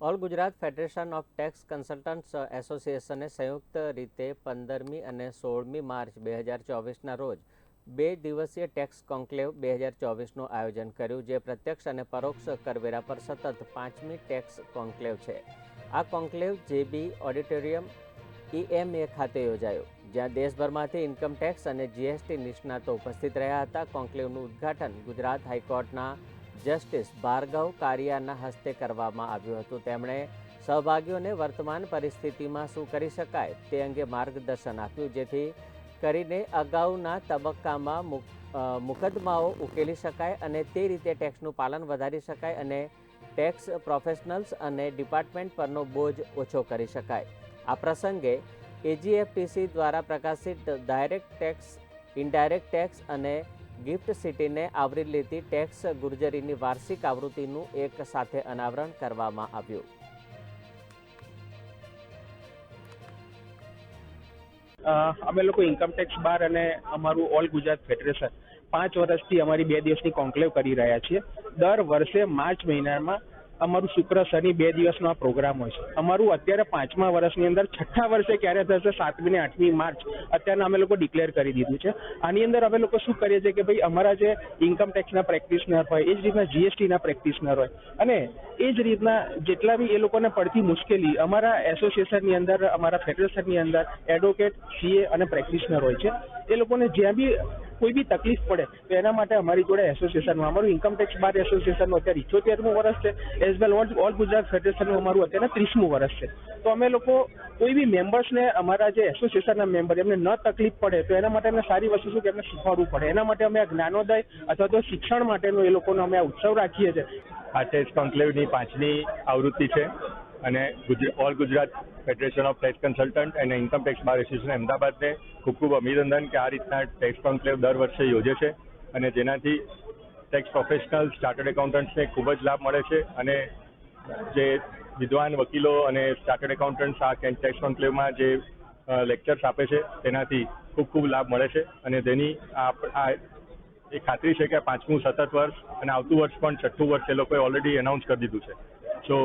All Gujarat federation of tax consultants એસોસિએશને સંયુક્ત રીતે પંદરમી અને સોળમી માર્ચ બે હજાર ચોવીસના રોજ બે દિવસીય ટેક્સ કોન્ક્લેવ બે હજાર ચોવીસનું આયોજન કર્યું, જે પ્રત્યક્ષ અને પરોક્ષ કરવેરા પર સતત પાંચમી ટેક્સ કોન્ક્લેવ છે. આ કોન્ક્લેવ જેબી ઓડિટોરિયમ ઈએમએ ખાતે યોજાયો. જ્યાં દેશભરમાંથી ઇન્કમ ટેક્સ અને જીએસટી નિષ્ણાતો ઉપસ્થિત રહ્યા હતા. કોન્ક્લેવનું ઉદ્ઘાટન ગુજરાત હાઈકોર્ટના જસ્ટિસ ભાર્ગવ કારિયાના હસ્તે કરવામાં આવ્યું હતું. તેમણે સહભાગીઓને વર્તમાન પરિસ્થિતિમાં શું કરી શકાય તે અંગે માર્ગદર્શન આપ્યું, જેથી કરીને અગાઉના તબક્કામાં મુક- મુકદ્દમાઓ ઉકેલી શકાય અને તે રીતે ટેક્સનું પાલન વધારી શકાય અને ટેક્સ પ્રોફેશનલ્સ અને ડિપાર્ટમેન્ટ પરનો બોજ ઓછો કરી શકાય. આ પ્રસંગે એજીએફટીસી દ્વારા પ્રકાશિત ડાયરેક્ટ ટેક્સ, ઇનડાયરેક્ટ ટેક્સ અને ગિફ્ટ સિટીને આવરી લેતી ટેક્સ ગુર્જરીની વાર્ષિક આવૃત્તિનું એક સાથે અનાવરણ કરવામાં આવ્યું. અમે લોકો ઇન્કમટેક્સ બાર અને અમારું ઓલ ગુજરાત ફેડરેશન પાંચ વર્ષથી અમારી બે દિવસની કોન્ક્લેવ કરી રહ્યા છીએ. દર વર્ષે માર્ચ મહિનામાં અમારું શુક્ર શનિ બે દિવસનો આ પ્રોગ્રામ હોય છે. અમારું અત્યારે પાંચમા વર્ષની અંદર છઠ્ઠા વર્ષે ક્યારે થશે? સાતમી ને આઠમી માર્ચ. અત્યારના અમે લોકો ડિક્લેર કરી દીધું છે. આની અંદર અમે લોકો શું કરીએ છીએ કે ભાઈ, અમારા જે ઇન્કમ ટેક્સના પ્રેક્ટિશનર હોય, એ જ રીતના જીએસટીના પ્રેક્ટિશનર હોય. અને એ જ રીતના જેટલા બી એ લોકોને પડતી મુશ્કેલી, અમારા એસોસિએશનની અંદર, અમારા ફેડરેશનની અંદર એડવોકેટ સીએ અને પ્રેક્ટિશનર હોય છે. એ લોકોને જ્યાં બી કોઈ બી તકલીફ પડે, તો એના માટે અમારી જોડે એસોસિએશનમાં અમારું ઇન્કમટેક્સ બાર એસોસિએશનનું અત્યારે ઇઠ્યોતેરમું વર્ષ છે. એઝ વેલ ઓલ ગુજરાત ફેડરેશનનું અમારું અત્યારે ત્રીસમું વર્ષ છે. તો અમે લોકો કોઈ બી મેમ્બર્સને અમારા જે એસોસિએશનના મેમ્બર એમને ન તકલીફ પડે, તો એના માટે અમને સારી વસ્તુ શું કે એમને શીખવાડવું પડે. એના માટે અમે આ જ્ઞાનોદય અથવા તો શિક્ષણ માટેનો એ લોકોનો અમે આ ઉત્સવ રાખીએ છીએ. આ ચેસ કોન્ક્લેવની પાંચમી આવૃત્તિ છે. અને all Gujarat federation of tax consultant અને ઇન્કમ ટેક્સ બાર એસોસિએશન અમદાવાદને ખૂબ ખૂબ અભિનંદન કે આ રીતના ટેક્સ કોન્ક્લેવ દર વર્ષે યોજે છે અને જેનાથી ટેક્સ પ્રોફેશનલ ચાર્ટર્ડ એકાઉન્ટન્ટ્સને ખૂબ જ લાભ મળે છે અને જે વિદ્વાન વકીલો અને ચાર્ટર્ડ એકાઉન્ટન્ટ્સ આ ટેક્સ કોન્ક્લેવમાં જે લેક્ચર્સ આપે છે તેનાથી ખૂબ ખૂબ લાભ મળે છે અને તેની આ એ ખાતરી છે કે પાંચમું સતત વર્ષ અને આવતું વર્ષ પણ છઠ્ઠું વર્ષ એ લોકોએ ઓલરેડી એનાઉન્સ કરી દીધું છે. સો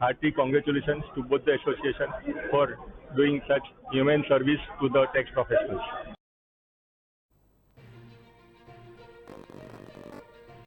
hearty congratulations to both the associations for doing such humane service to the tax professionals.